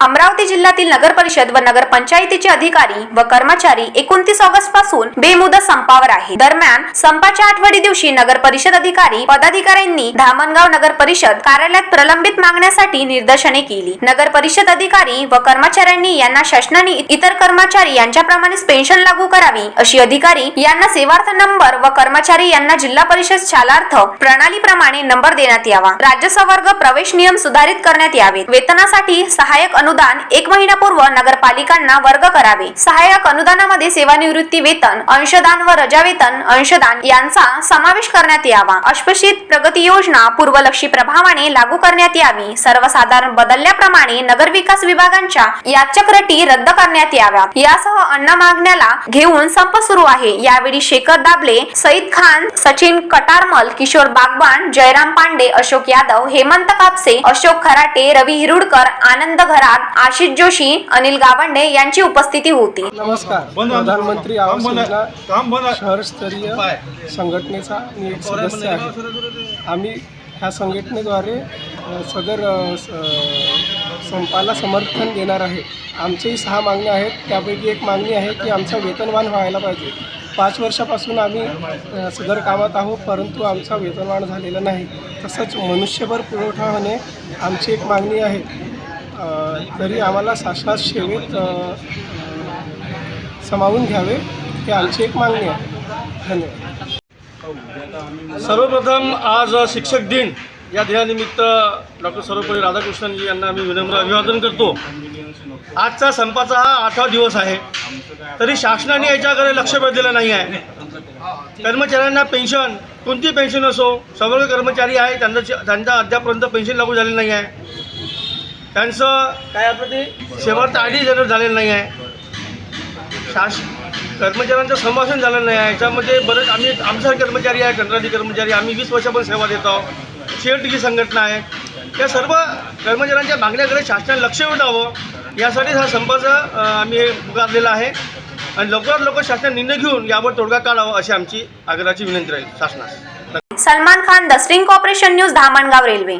अमरावती जिल्ह्यातील नगर परिषद व नगर पंचायतीचे अधिकारी व कर्मचारी एकोणतीस ऑगस्टपासून बेमुदत संपावर आहे दरम्यान संपाच्या आठवडी दिवशी नगर परिषद अधिकारी पदाधिकाऱ्यांनी धामणगाव नगर परिषद कार्यालयात प्रलंबित मागण्यासाठी निदर्शने केली. नगर परिषद अधिकारी व कर्मचाऱ्यांनी यांना शासनाने इतर कर्मचारी यांच्याप्रमाणेच पेन्शन लागू करावी अशी अधिकारी यांना सेवार्थ नंबर व कर्मचारी यांना जिल्हा परिषद शालार्थ प्रणालीप्रमाणे नंबर देण्यात यावा. राज्य सवर्ग प्रवेश नियम सुधारित करण्यात यावेत. वेतनासाठी सहाय्यक अनुदान एक महिन्यापूर्व नगरपालिकांना वर्ग करावे. सहाय्यक अनुदानामध्ये सेवानिवृत्ती वेतन अंशदान व रजा वेतन अंशदान यांचा समावेश करण्यात यावा. अश्वशित प्रगती योजना पूर्वलक्षी प्रभावाने लागू करण्यात यावी. सर्वसाधारण बदलल्याप्रमाणे नगर विकास विभागांच्या याचक्रटी रद्द करण्यात याव्या यासह अन्न मागण्याला घेऊन संप सुरू आहे. यावेळी शेखर दाबले सईद खान सचिन कटारमल किशोर बागवान जयराम पांडे अशोक यादव हेमंत कापसे अशोक खराटे रवी हिरुडकर आनंद घरात आशिष जोशी अनिल गावंडे यांची उपस्थिती होती नमस्कार. प्रधानमंत्री आवास. योजना. शहरस्तरीय. संघटनेचा मी एक सदस्य आहे आम्ही ह्या संघटनेद्वारे सदर संपाला समर्थन देणार आहे आमच्याही सहा मागण्या आहेत त्यापैकी एक मागणी आहे की आमचं वेतनवान व्हायला पाहिजे पाच वर्षापासून आम्ही सदर कामात आहोत परंतु आमचा वेतनवान झालेला नाही तसंच मनुष्यबळ पुरवठा होणे आमची एक मागणी आहे तरी आम्हाला शाश्वत सेवेत सामावून घ्यावे. हे आमची एक मागणी आहे. धन्यवाद. सर्वप्रथम आज शिक्षक दिन. या दिनानिमित्त डॉक्टर सर्वपल्ली राधाकृष्णनजी यांना मी विनम्र अभिवादन करतो. आजचा संपाचा हा आठवा दिवस आहे. तरी शासनाने याच्याकडे लक्ष वेधलेलं नाही आहे. कर्मचाऱ्यांना पेन्शन कोणती पेन्शन असो सर्व कर्मचारी आहे त्यांचं त्यांचा अद्यापर्यंत पेन्शन लागू झालेलं नाही आहे. त्यांचं काय आपलं ते शेवट आधी जनर झालेलं नाही आहे. शास कर्मचाऱ्यांचं संभाषण झालं नाही आहे. याच्यामध्ये बरेच आम्ही आमच्यासारखे कर्मचारी आहे कंत्राटी कर्मचारी. आम्ही वीस वर्षापासून सेवा देत. आहोत शेअरटीची संघटना आहे. या सर्व कर्मचाऱ्यांच्या मागण्याकडे शासनाने लक्ष वेधावं यासाठी हा संपाचा आम्ही हे पुकारलेला आहे. आणि लवकरात लवकर शासन निर्णय घेऊन यावर तोडगा काढावा अशी आमची आग्रहाची विनंती राहील शासनास. Salman Khan the string corporation news Dhamangaon railway.